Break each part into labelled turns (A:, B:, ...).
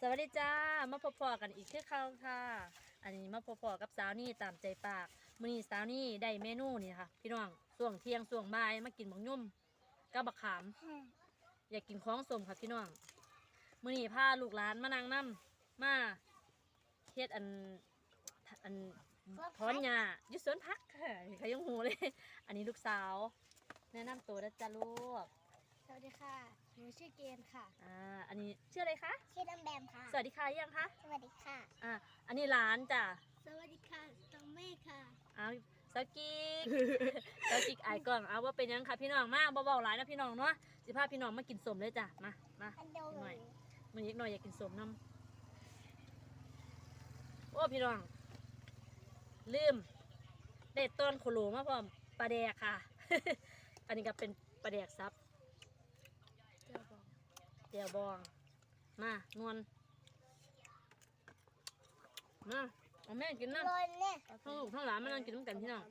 A: สวัสดีจ้ามาพบพอกันอีกคือคาค่ะ อันนี้มาพบพอกับสาวนี่ตามใจปากมือนี้สาวนี่ได้เมนูนี่ค่ะ พี่น้องส่วงเที่ยงส่วงบ่ายมากินบักยุ่มกับบักขาม อยากกินของสมค่ะพี่น้องมือนี้พาลูกหลานมานั่งนํมาเฮ็ดอันอันถอนหญ้าอยู่สวนพักค่ะใครยังหูเลย อันนี้ลูกสาว แนะนำตัวนะจ๊ะลูก
B: สวัสดีค่ะ หนูชื่อเกณฑ์ค่ะ
A: อ่า อันนี้ชื่ออะไรคะ
B: ชื่อน้ำแบมค่ะ
A: สวัสดีค่ะยังคะ
B: สวัสดีค่ะ
A: อ่า อันนี้หลานจ้ะ
B: สวัสดีค่ะตังเมฆค่ะ
A: เอาสกิกสกิกไอายกล่องเอาว่าเป็นยังค่ะพี่น้องมาเบาๆหลายนะพี่น้องเนาะสิพาพี่น้องมากินสมเลยจ้ะ มา มา
B: อันโด
A: หน่อยมันอีกหน่อยอยากกินสมน้ำโอ้พี่น้อง ลืมเด็ดต้นโคโลมาพร้อมปลาแดกค่ะ อันนี้ก็เป็นปลาแดกซับ
B: เจ้าบอก
A: เดียวบองมานวลมาเอาแม่กินน้ำ
B: ลนเนี่ย
A: ทั้งลูกทั้งหลานมานั่งกินน้ำกันพี่น้อง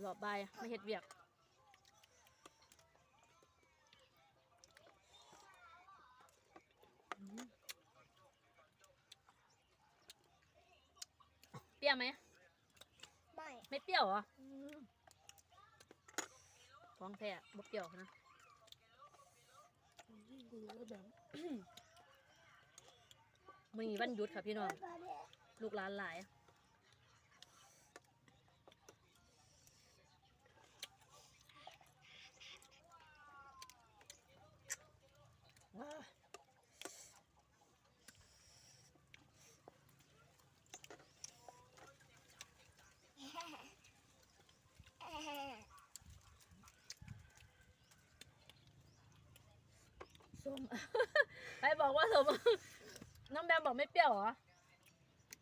A: หลอบใบายไม่เห็ดเวียก เปรี้ยวไหม
B: ไม่
A: ไม่เปรี้ ยวเหรอท้องแท้บ่เปรี้ยวนะ
B: ดูแล้วแบบ
A: มีวันหยุดค่ะพี่น้อง ลูกหลานหลาย ว้า ส้มใครบอกว่าสมน้องแบมบอกไม่เปรี้ยวเหรอ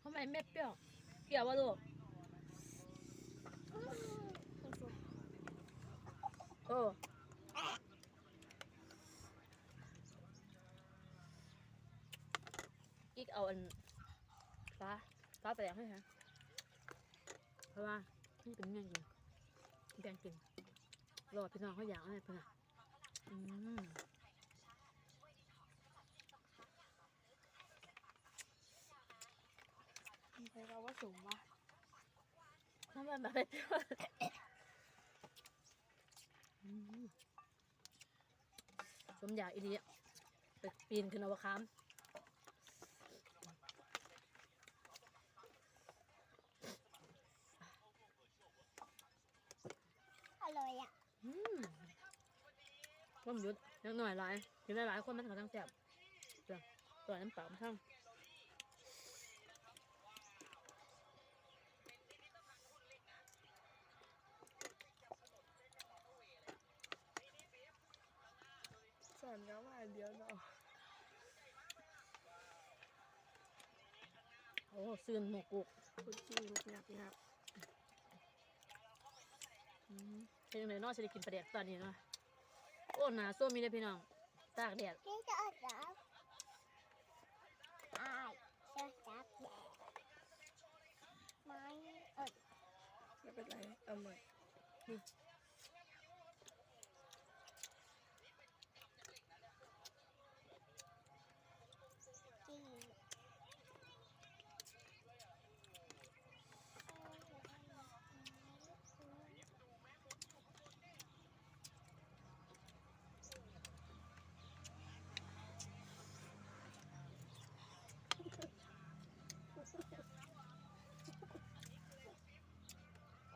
A: ทำไมไม่เปรี้ยวเปรี้ยววะลูกโอ้อีกเอาอันฟ้าฟ้าไปแล้วให้ฮะเพราะว่านี่เป็นเงี้ยกินแบงกินรอพี่น้องเขาอยากอะไรเพื่อนอะอืม
B: ใครเราว่า สูงวะ
A: น้ำมันแบบไม่เปรี้ยวอืมสมอยากอีเดียไปปีนขึ้นเอาวะคาม
B: อร่อยอะ
A: อืมว่ามันหยุดยังหน่อยหลายกินหลายๆคนมันเขาทั้งแสบเดี๋ยวตัวน้ำเปล่ามาทั้ง
B: อนเขาว่าเดียวเนาะ
A: โอ้ซื่นหมกกุก
B: คุณจริงหนักหนัก
A: อืมเป็นยังไงเนอกจะได้กินปลาแดกตอนนี้เนาะโอ้หนาส้มมีเลยพี่น้อง ตากแดด
B: กินจะอดรับอ้ายเชื่อจับแดดไม่อด
C: ไม่เป็นไรเอาใหม่
B: จริง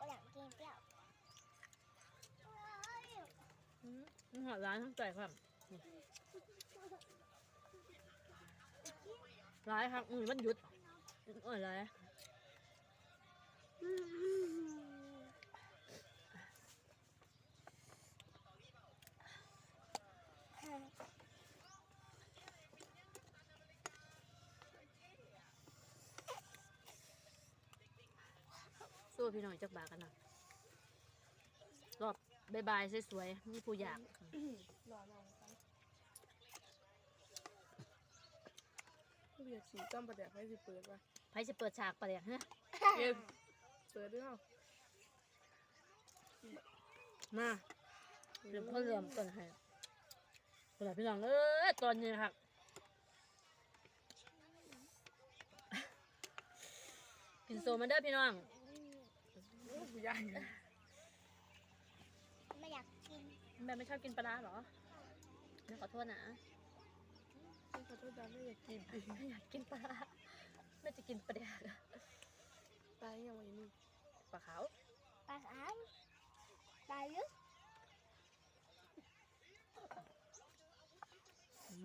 B: อยากกินเปรี้ยว
A: อืมมัน หอดร้านทั้งใจครับร้ายครับมือมันหยุดโอ้ยร้ายสู้พี่น้องจักบากันนะ บบายบายสวยๆมีผู้อยาก
C: รอลองกันอยากขี่จ้ำประเดี๋ยวให้สิเปิดป่ะ
A: ไผจะเปิดฉากปะเนี่ยฮะ
C: เอ็มเปิดด้วยเหรอ
A: มาเริ่มเขาเริ่มต้นให้เวลาพี่น้องเอ้ยตอนนี้นะครับกินโซมาเด้อพี่น้อง
C: โอ้ยใหญ่
B: ไม่อยากกิ น
A: แม่ไม่ชอบกินปลาร้าเหรอแม่ขอโทษนะ
C: ขอโทษนะไม่อยากกิน
A: ไม่อยากกินปลาร้าแม่จะกินปลาแดก
C: ตายยังไงนี่
A: ปลาขาว
B: ปลาขาวปลาลึก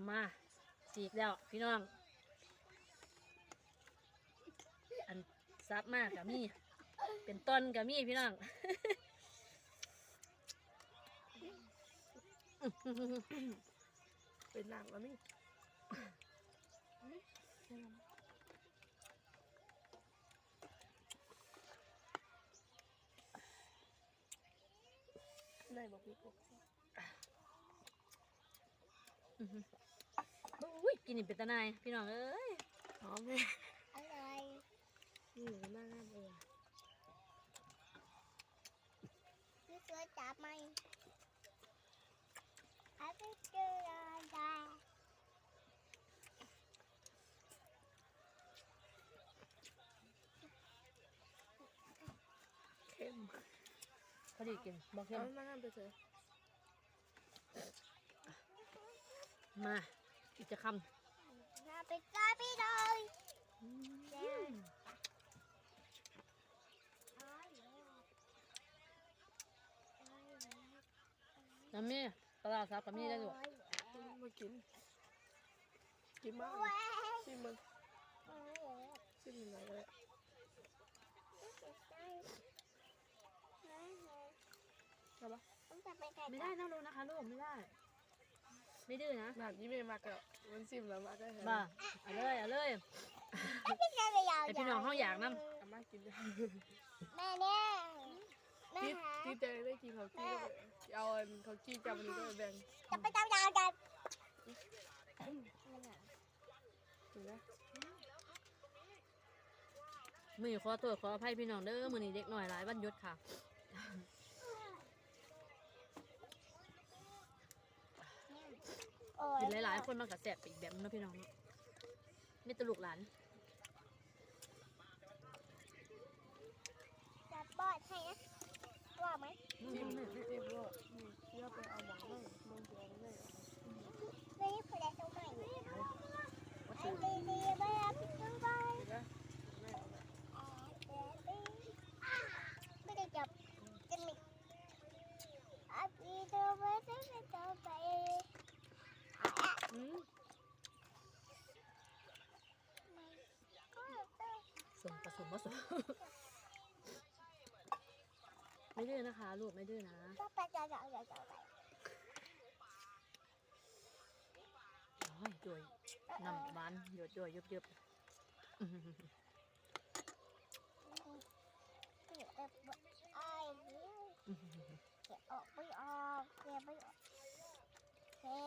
A: มาจีกแล้วพี่น้อง อันซับมากกับมีเป็นต้นกับมีพี่น้อง
C: เป็นหนังแล้วนี่นายบอกพี่ปุ๊ก
A: อุ้ยกินนี่เป็นตาหนายพี่น้องเอ้ย
C: หอมไหม
B: อะไร
C: นี่หน้างามเลย
B: พี่เสือจับไหมอาไปเจออะไร
C: เข้ม
A: พ อดีกินบอกเห็น
C: เอาหน้างามไปเถอะ
A: มาอีกจะค
B: เราไปจ้าพี่เลยำเดี๋ยว
A: น้ำมีปลาร้าซับกับมีได้ด้วย
C: มากิน กินมากชิมมึงชิมหน่อยเลย เอาปะ
A: ไม่ได้นะลูกนะคะลูกไม่ได้ ไม่ดื้อนะ
C: หนาที่ไม่มากอะมันชิมแล้วมากได้เหรอ
A: บ้าเอาเลยเอาเลย
B: ไอ้พี่น้องเขาอยากน
C: อาม่ากินได้
B: แม่เนี่ยแม่
C: ที่
B: หา
C: ที่เจได้กินเขากี้ก็เอาอันเขากี้จำอันนี้ก็ไปแบ่ง
B: จะไปเจ้ายาวกัน
C: ถูกไหม
A: มือขอตัวขออภัยพี่น้องเด้อมือนี้เด็กหน่อยหลายวันหยุดค่ะ กินหลายๆ คนมันก็แสบไปอีกแบบนึงเนาะพี่น้องเนาะไม่ตลูกหลาน
B: จะปอดให้นะว่าไหม
C: จิ้มจิ้มโลกนี่เชื่อไปเอาหมอนเลยมึงจะเอาเลย
B: ไม่ได้ผู้ใดตรงไหนไอ้ดีดีไม่รับผิดชอบไป
C: เห็นไหมไม่เอาเลย
B: ไม่ได้จับจะมีอาบีเธอไม่ได้ไปต่อไป
C: อืม
A: ส่วนผสมผสม ไม่ดื้อนะคะ ลูกไม่ดื้อนะ
B: ก็ไปจะจะจะจะไป
A: โอ้ยโดยน้ำหวานหยดโดยยุบยุบอื้อหือ
B: เก็บแบบไอ้นี่
A: อื้อหือ
B: เก็บออกไม่ออกเก็บไม่ออกเฮ้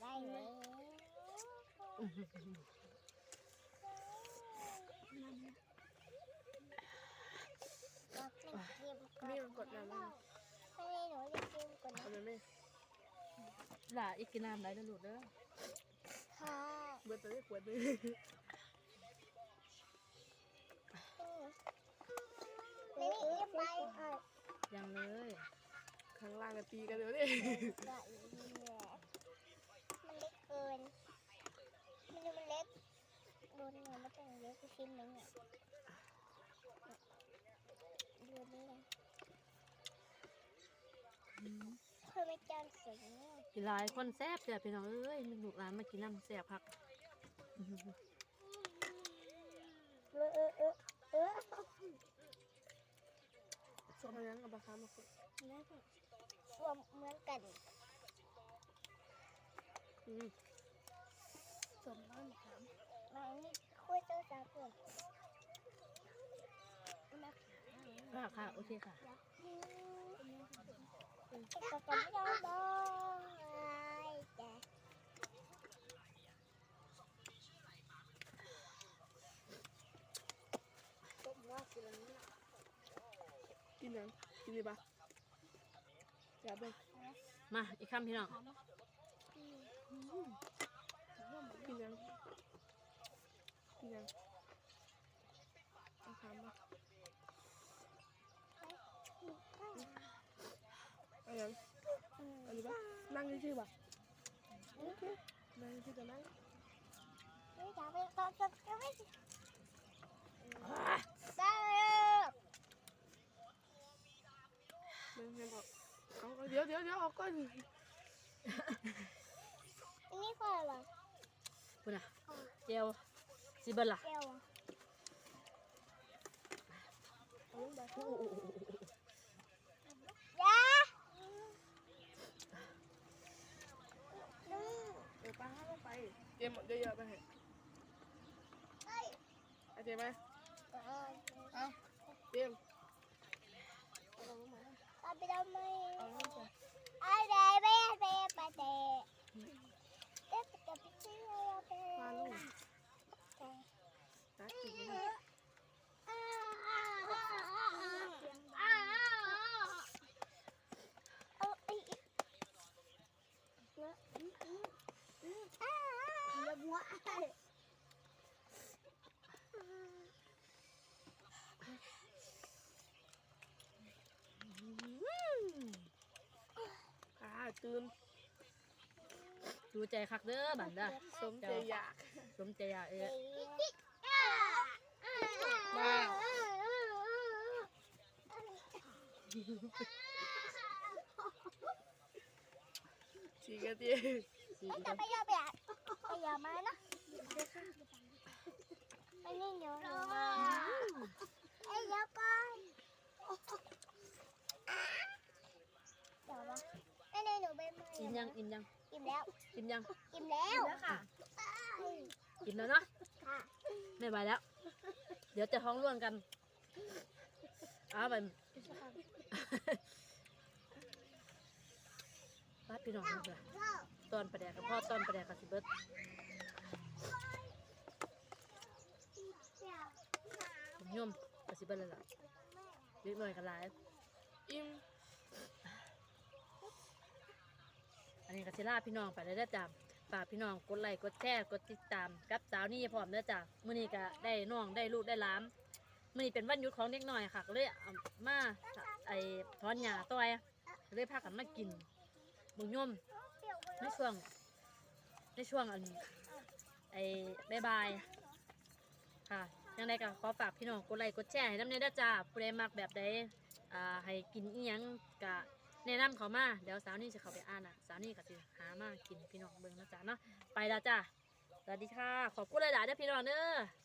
B: ได้แล้ว
A: อื้อหือ
B: บอกเป็นเก นี่
C: มันกดน้ำมัน
B: ไม่ได้หนูจะเกมก่อนนะ
C: เอาไปไหม
A: หล่าอีกกินน้ำไรนะลูกเด้อ
B: ค่ะ
C: เบิร์ตได้ขวดนึง
B: ไม่ได้ไปเออ
A: ยังเลย
C: ข้างล่างก็ตีกันเดี๋ยวนี้
B: มันเล็กเกินมันเล็กโดนเงินมันต้องเล็กชิ้นนึงอะ ดูนี่นะเพื่อไม่จานเสียงเนี่ย
A: กินหลายคนแซ่บจ้ะพี่น้องเอ้ยลูกหลานมากินน้ำแซ่บพักอื้อหือ
B: เออเออเออเออ
C: ส่งมายังเอาปลาคาร์ฟมาคุย
B: นั่นรวมเหมือนกัน
C: อืม
B: สมบ้านถามมานี่คุยตัวสาวเกิน
A: ค่ะค่ะโอเคค่ะ
B: กินนี้กิ
C: นน้ำปะจับไป
A: มาอีกคำพี่น้อง
C: กินน้ำกินน้ำ นั่งชื่อๆปะโอเคนั่งชื่อจะนั่ง
B: ไม่อยากไปตอนจะไม่ได้
C: นั่งให้บอกเอาเอาเดี๋ยวเดี๋ยวเดี๋ยวเอาก้อน
B: อันนี้คืออะไร
A: คุณน่ะเจลซิเบิลล่ะ
B: เจียว
C: เอาลงไป
B: ยา
C: เออป้าลงไปเตรียมเยอะๆไปให้ เอาเตรียมไหมเอาเตรียมเอาลงมา
B: เอาไปทำไม
C: เอาลงไป
B: อะไรไม่ไปปะเตะเด็กกับพี่ชื่อเราไป
C: มาลูกตักกินเลย
B: เอาไอ้อย่าบัว
C: อ่า ตื่น
A: ดูใจคักเด้อบันเด้อ
C: สมใจอยาก
A: สมใจอยากเอ้ย
C: สี่กะทิ
A: สีอีก
B: จะ
A: แล้ว
B: ไปยาแบบไปยามานะไปนี่เดี๋ยวไอ้ยาไปเดี๋ยวนะไอ้นี่หนูไปมา
A: อิ่ม ยังอิ่มยัง
B: อิ่มแล้ว
A: อิ่มยัง
B: อิ่มแล้วค่ะ
A: อิ่มแล้วเนาะ
B: ค่ะ
A: ไม่ไหวแล้ว เดี๋ยวจะท้องร่วงกันอ้าวไปป้าพี่น้องเลย
B: พ่อ
A: ตอนประแดกกับพ่อตอนประแดกกับสิเบิร์ตผมย่อมกับสิเบิร์ตเลยล่ะเล็กหน่อยกันหลาย
C: อิ่ม
A: อั นนี้ก็สิลาพี่น้องไปแล้วเด้จ้ะฝากพี่น้องกดไลค์กดแชร์กดติดตามกับสาวนี่พร้อมเด้จ้ะมื้อนี้ก็ได้น้องได้ลูกได้หลานมื้อนี้เป็นวันหยุดของเด็กน้อยค่ะก็เลยเอามาไอ้ถอนหญ้าต่อยเลยพากันมากินบุญยมในช่วงในช่วงอันไอ้บายๆค่ะยังไงก็ขอฝากพี่น้องกดไลค์กดแชร์ให้น้ำเนยเด้อจ้าผู้ใดมักแบบใดอ่าให้กินอีหยังกะ แนะนำเขามาเดี๋ยวสาวนี่จะเข้าไปอ่านอะสาวนี่ก็จะหามากินพี่น้องเบิ่งนะจ๊ะเนาะไปแล้วจ้ะสวัสดีค่ะขอบคุณหลายๆเด้อพี่น้องเด้อ